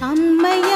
அம்மையே